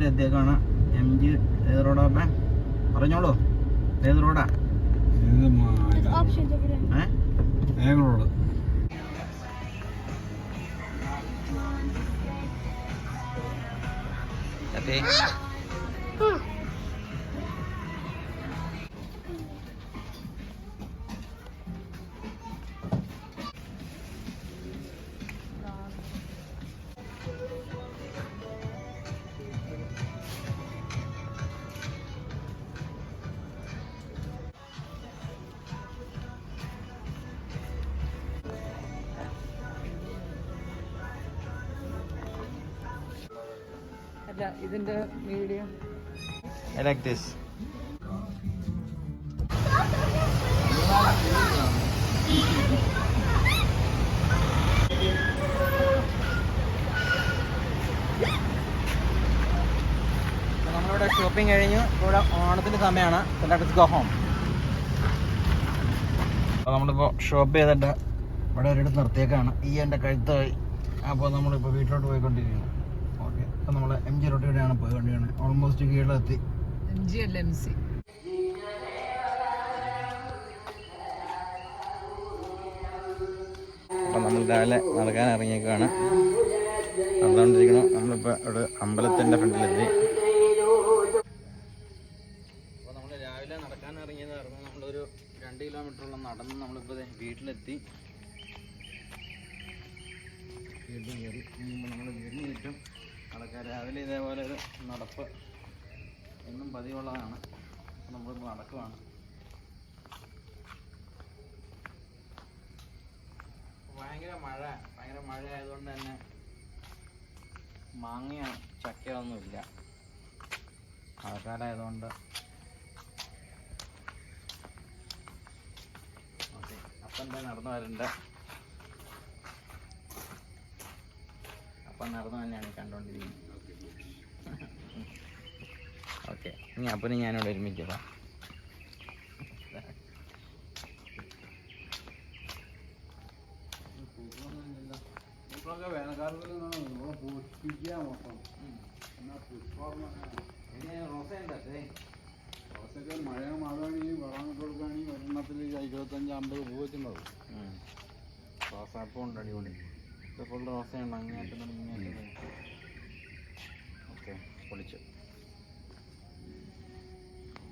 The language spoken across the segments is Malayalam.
പെരുമ്പാലം എത്തിയേക്കാണ് എം ജി ഏത് റോഡാ അപ്പേ പറഞ്ഞോളൂ. ഏത് റോഡാ ഇത് മാ- There's ഇതിന്റെ വീഡിയോ I like this. നമ്മളിവിടെ ഷോപ്പിംഗ് കഴിഞ്ഞു. ഇവിടെ ഓണത്തിന്റെ സമയമാണ്. ലെറ്റ്സ് ഗോ ഹോം അപ്പോൾ നമ്മളിപ്പോൾ ഷോപ്പ് ചെയ്തിട്ട് ഇവിടെ ഒരിടത്ത് നിർത്തിയേക്കാണ്. ഈ എന്റെ കഴുത്തായി അപ്പോൾ നമ്മളിപ്പോൾ വീട്ടിലോട്ട് പോയിക്കൊണ്ടിരിക്കുന്നു. എം ജി റോട്ടിലൂടെയാണ് പോയിക്കൊണ്ടിരിക്കുന്നത് ഓൾമോസ്റ്റ് കീഴിലെത്തി എം ജി അല്ല എം സി അപ്പം നമ്മൾ രാവിലെ നടക്കാൻ ഇറങ്ങിയേക്കാണ് നടന്നുകൊണ്ടിരിക്കണം നമ്മളിപ്പോൾ ഇവിടെ അമ്പലത്തിന്റെ ഫ്രണ്ടിലെത്തി അപ്പോൾ നമ്മൾ രാവിലെ നടക്കാൻ ഇറങ്ങിയതായിരുന്നു നമ്മളൊരു രണ്ട് കിലോമീറ്ററോളം നടന്ന് നമ്മളിപ്പോൾ ദേ വീട്ടിലെത്തി വീട്ടിൽ കയറി നമ്മൾ വീടിന് ചുറ്റും നടക്കാൻ രാവിലെ ഇതേപോലെ ഒരു നടപ്പ് എന്നും പതിവുള്ളതാണ്. അപ്പോൾ നമ്മളിപ്പോൾ നടക്കുവാണ്. ഭയങ്കര മഴ. ഭയങ്കര മഴ ആയതുകൊണ്ട് തന്നെ മാങ്ങയോ ചക്കയൊന്നുമില്ല മഴക്കാലായതുകൊണ്ട്. ഓക്കെ. അപ്പം എന്താ നടന്നു വരണ്ട. അപ്പം നടന്നു തന്നെയാണ് കണ്ടുകൊണ്ടിരിക്കുന്നത് ഓക്കെ ഇനി അപ്പനും ഞാനിവിടെ ഒരുമിച്ചതാ കുറച്ചൊക്കെ മഴ മഴയാണെങ്കിൽ വെള്ളം ഇട്ട് കൊടുക്കുകയാണെങ്കിൽ ഒരെണ്ണത്തിൽ ഇരുപത്തഞ്ച് അമ്പത് പൂ വെച്ചിട്ടുണ്ടാവും. റോസാപ്പൂ ഉണ്ട് അടിപൊളി. ഇത് ഫുൾ ഓക്കെ പൊളിച്ചു.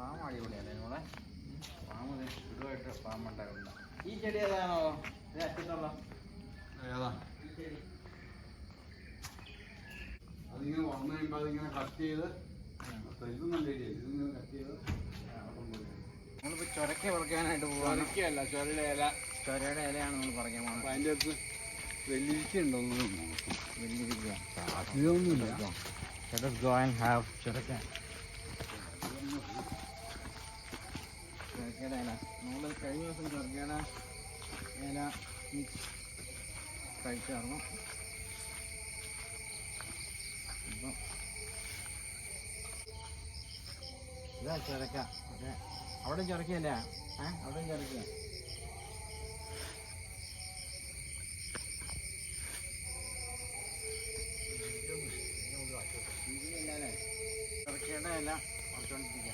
പാമ്പ് അടിപൊളിയല്ലേ നമ്മളെ പാമ്പ് ദേ ഇതുമായിട്ട് പാമ്പ് ഉണ്ടാവില്ല ഈ ചെടി ഏതാണോ? ഇത് അറ്റത്തുള്ള ഏതാ? അതിങ്ങനെ വന്നു കഴിയുമ്പോൾ അതിങ്ങനെ കട്ട് ചെയ്ത് ഇത് നല്ല ഇതിങ്ങനെ കട്ട് ചെയ്ത് നമ്മളിപ്പോൾ ചൊരക്ക പറിക്കാനായിട്ട് ചൊരയുടെ ഇല. ചൊരയുടെ ഇലയാണ് നമ്മൾ പറിക്കാൻ പോകുന്നത് അതിന്റെ അടുത്ത് ഇതൊന്നുമില്ല. Us go and have ചൊരക്ക. ചൊരക്കയുടെ ഇല നമ്മൾ കഴിഞ്ഞ ദിവസം ചൊരക്കയുടെ ഇല മിക്സ് കഴിച്ചായിരുന്നു. അപ്പം ഇതാ ചിരക്ക ഓക്കെ. അവിടെ ചൊരക്കയല്ലേ ഏ? അവിടെ ചിരക്ക ചിരക്കേണ്ട ഇല പറിച്ചുകൊണ്ടിരിക്കുക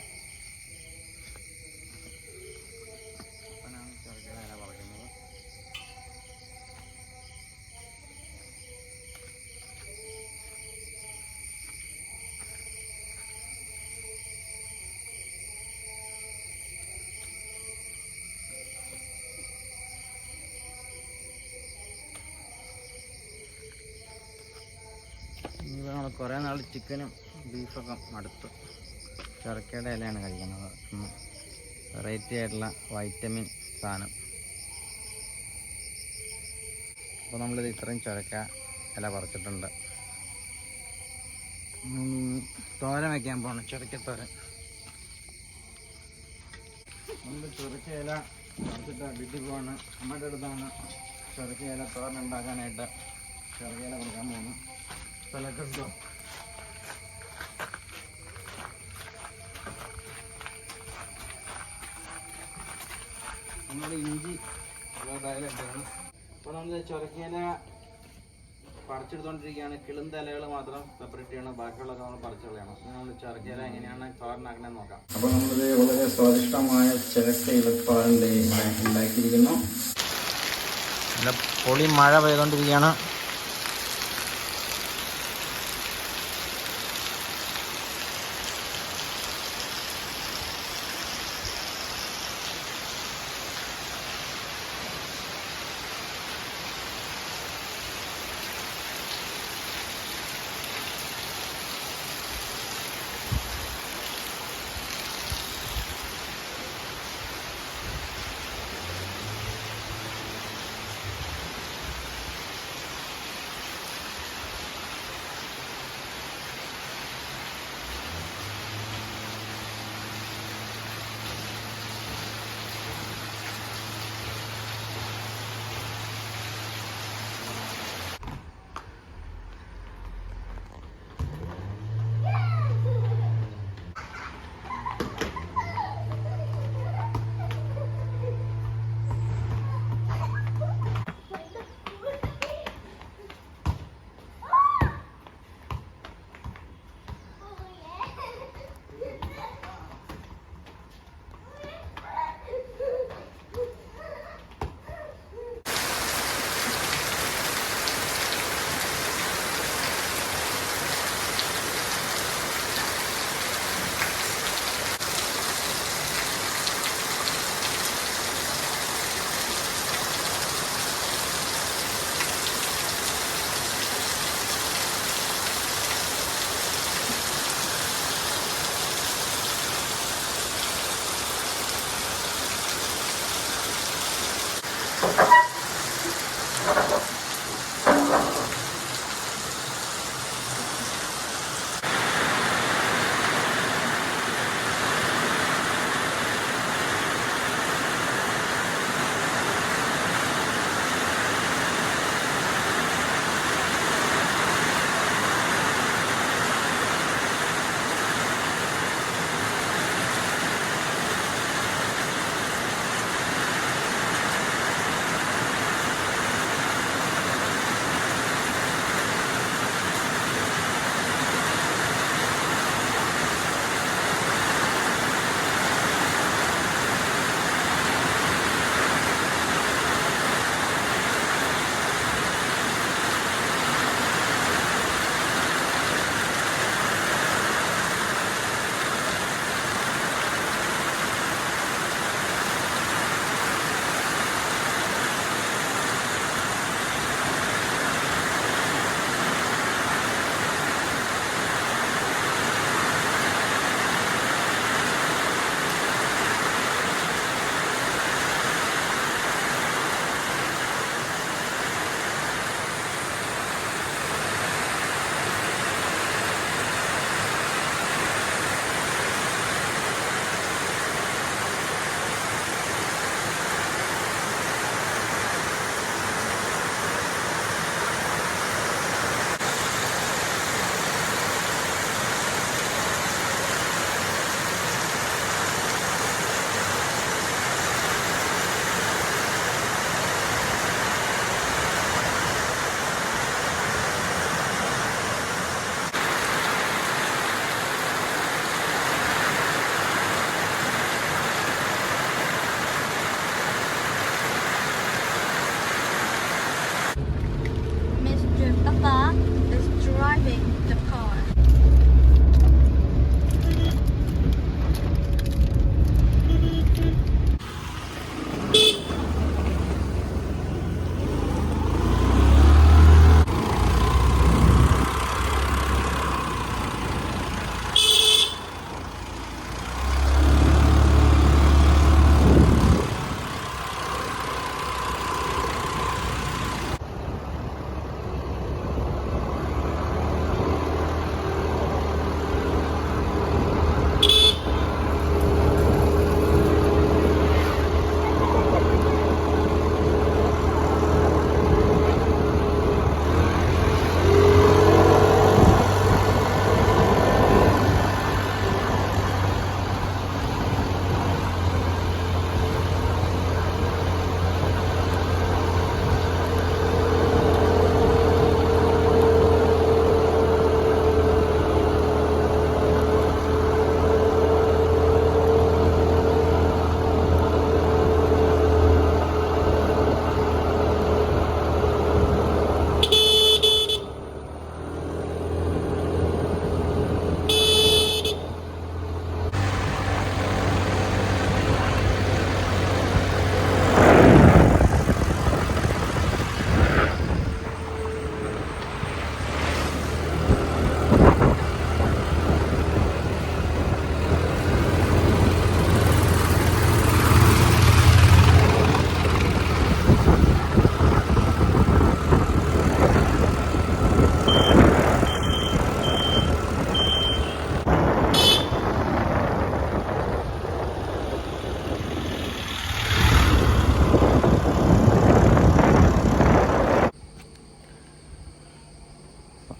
കുറേ നാൾ ചിക്കനും ബീഫൊക്കെ മടുത്തു. ചിറക്കയുടെ ഇലയാണ് കഴിക്കുന്നത്. വെറൈറ്റി ആയിട്ടുള്ള വൈറ്റമിൻ സാധനം. അപ്പോൾ നമ്മളിത് ഇത്രയും ചുരക്ക ഇല പറിച്ചിട്ടുണ്ട്. തോരൻ വയ്ക്കാൻ പോകണം ചുരക്കത്തോരൻ നമ്മൾ ചുരക്ക ഇല പറിച്ചിട്ട് വീട്ടിൽ പോവാണ്. അമ്മയുടെ അടുത്താണ് ചുരക്ക ഇല തോരൻ ഉണ്ടാക്കാനായിട്ട് ചുരക്ക ഇല കൊടുക്കാൻ പോകുന്നു സ്ഥലത്തുണ്ടോ നമ്മുടെ ഇഞ്ചി അപ്പോൾ നമ്മൾ ചൊരക്കേന പറിച്ചെടുത്തോണ്ടിരിക്കുകയാണ്. കിളും തലകൾ മാത്രം സെപ്പറേറ്റ് ചെയ്യണം. ബാക്കിയുള്ളതൊക്കെ നമ്മൾ പറിച്ചു കളയണം നമ്മൾ ചൊരക്കേല എങ്ങനെയാണ് തോരനാക്കണേന്ന് നോക്കാം. അപ്പോൾ നമ്മളിത് വളരെ സ്വാദിഷ്ടമായ ചിരക്ക ഇലപ്പാലിന്റെ ഉണ്ടാക്കിയിരിക്കുന്നു. നല്ല പൊളി മഴ പെയ്തുകൊണ്ടിരിക്കുകയാണ്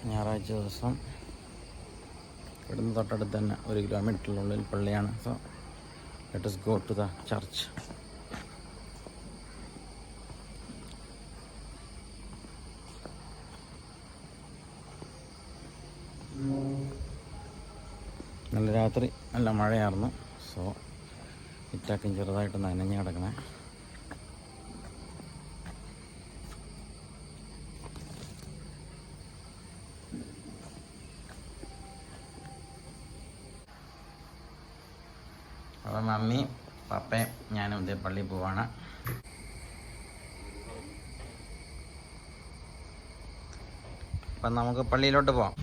ഞായറാഴ്ച ദിവസം ഇവിടുന്ന് തൊട്ടടുത്ത് തന്നെ ഒരു കിലോമീറ്ററിനുള്ളിൽ പള്ളിയാണ്. So let go to the church നല്ല രാത്രി നല്ല മഴയായിരുന്നു. സോ ഇറ്റാക്കും ചെറുതായിട്ട് നനഞ്ഞ് കിടക്കണേ അപ്പോൾ മമ്മി പപ്പയും ഞാനും ഇതേ പള്ളിയിൽ പോവാണ്. അപ്പം നമുക്ക് പള്ളിയിലോട്ട് പോവാം.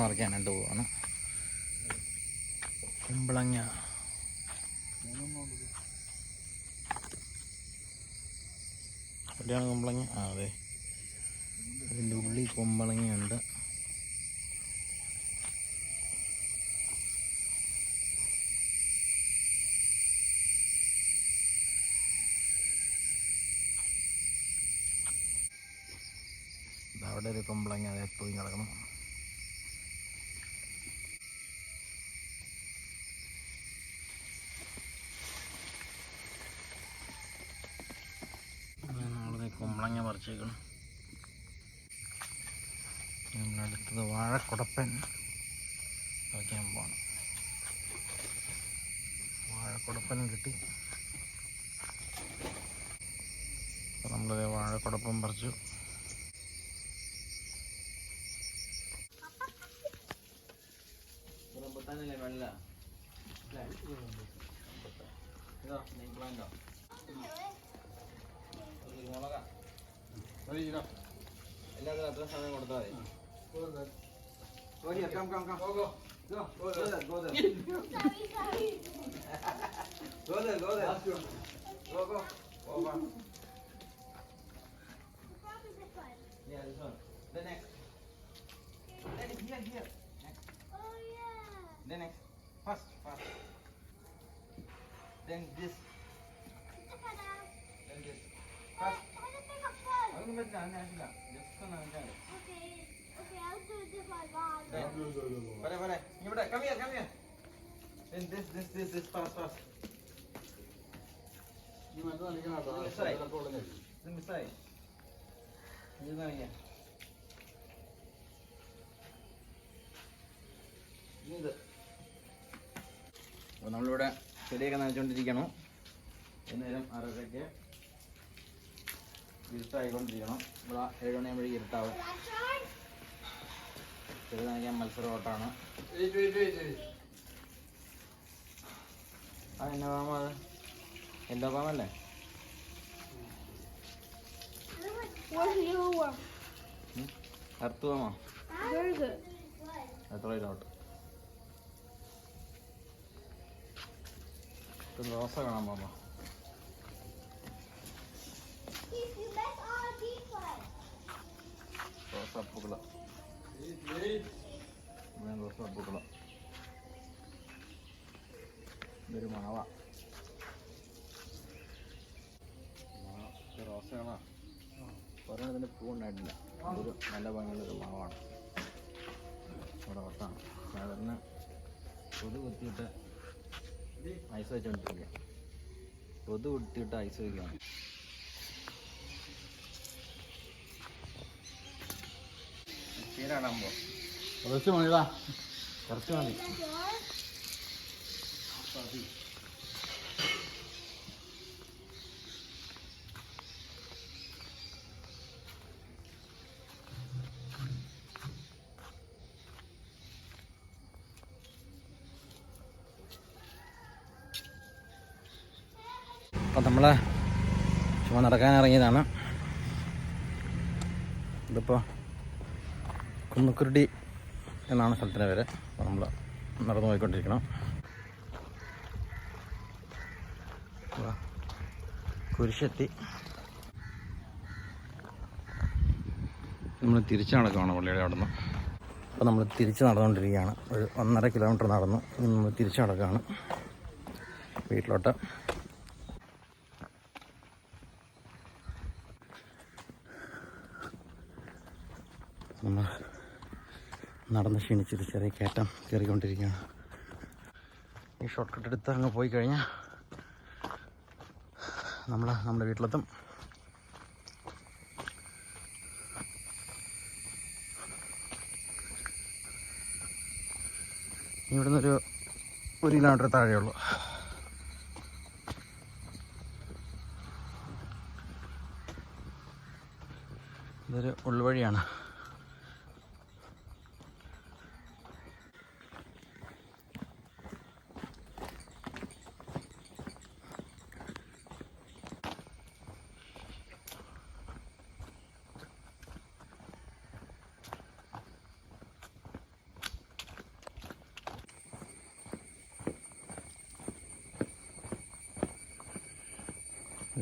കുമ്പളങ്ങ പറിക്കാനായിട്ട് പോവാണ്. കുമ്പളങ്ങ. എവിടെയാണ് കുമ്പളങ്ങ. ആ അതെ. അതിന്റെ ഉള്ളിൽ കുമ്പളങ്ങയുണ്ട്. അവിടെ ഒരു കുമ്പളങ്ങ. അതേ പോയി കിടക്കണം നമ്മളത് മറിച്ചേക്കണം വാഴ വാഴക്കുടപ്പൻ വയ്ക്കാൻ പോകണം വാഴക്കുടപ്പനും കിട്ടി. അപ്പോൾ നമ്മളത് വാഴക്കുടപ്പം പറിച്ചു. വെള്ള? ഇതാ മുളക എല്ലാത്തിനും അത്ര സമയം കൊടുത്താൽ മതി come come come go there go there go there go there go go over Yeah, this one. The next. That is here, here. Next. Oh yeah. The next. First, first. Then this. Then this. First. പറ്റില്ല ജസ്റ്റ് ഒന്ന് ഇത് അപ്പോൾ നമ്മളിവിടെ ചെടിയൊക്കെ നനച്ചുകൊണ്ടിരിക്കണം എന്നേരം ആറരയ്ക്ക് ഇരുട്ടായിക്കൊണ്ടിരിക്കണം. ഇവിടെ ഏഴ് മണിയാകുമ്പോഴേക്ക് ഇരുട്ടാവും. ചെറുത് നനയ്ക്കാൻ മത്സര ഓട്ടാണ്. ആ എന്നാ പാമ്പ് അത്? യെല്ലോ പാമ്പല്ലേ? പാമ്പോ? എത്ര ഇതോട്ട് റോസ കാണാൻ പാമ്പോ? റോസാപ്പൂക്കൾ റോസാപ്പൂക്കൾ ഇതൊരു മാവ. റോസകളാ. പൂവുണ്ടായിട്ടില്ല. ഇതൊരു നല്ല ഭംഗിയുള്ളൊരു മാവാണ്. ഇവിടെ വട്ടാണ് സാധാരണ കൊതു കുത്തിയിട്ട് ഐസ് വെച്ചോണ്ടിരിക്കുക. കൊതു കുത്തിയിട്ട് ഐസ് വയ്ക്കുകയാണ് ചീരാടാകുമ്പോൾ കുറച്ച് മണിതാ കുറച്ച് മതി. അപ്പം നമ്മൾ ചുമ്മാ നടക്കാൻ ഇറങ്ങിയതാണ്. ഇതിപ്പോൾ കുന്നുക്കുരുടി എന്നാണ് സ്ഥലത്തിന്റെ പേര്. അപ്പോൾ നമ്മൾ നടന്നു പോയിക്കൊണ്ടിരിക്കണം കുരിശെത്തി. നമ്മൾ തിരിച്ചു നടക്കുകയാണ് പള്ളിയുടെ അവിടെ നിന്ന് അപ്പോൾ നമ്മൾ തിരിച്ച് നടന്നുകൊണ്ടിരിക്കുകയാണ്. ഒരു ഒന്നര കിലോമീറ്റർ നടന്നു. ഇനി നമ്മൾ തിരിച്ച് നടക്കുകയാണ് വീട്ടിലോട്ട്. നമ്മൾ നടന്ന് ക്ഷീണിച്ചൊരു ചെറിയ കയറ്റം കയറിക്കൊണ്ടിരിക്കുകയാണ്. ഈ ഷോർട്ട് കട്ട് എടുത്ത് അങ്ങ് പോയി കഴിഞ്ഞാൽ നമ്മൾ നമ്മുടെ വീട്ടിലെത്തും. ഇവിടുന്ന് ഒരു ഒരു കിലോമീറ്റർ താഴെയുള്ളൂ ഇതൊരു ഉൾവഴിയാണ്.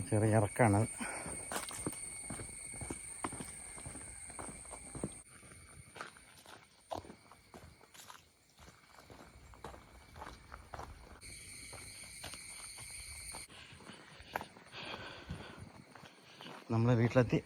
ചെറിയ ഇറക്കാണ്. നമ്മളെ വീട്ടിലെത്തി.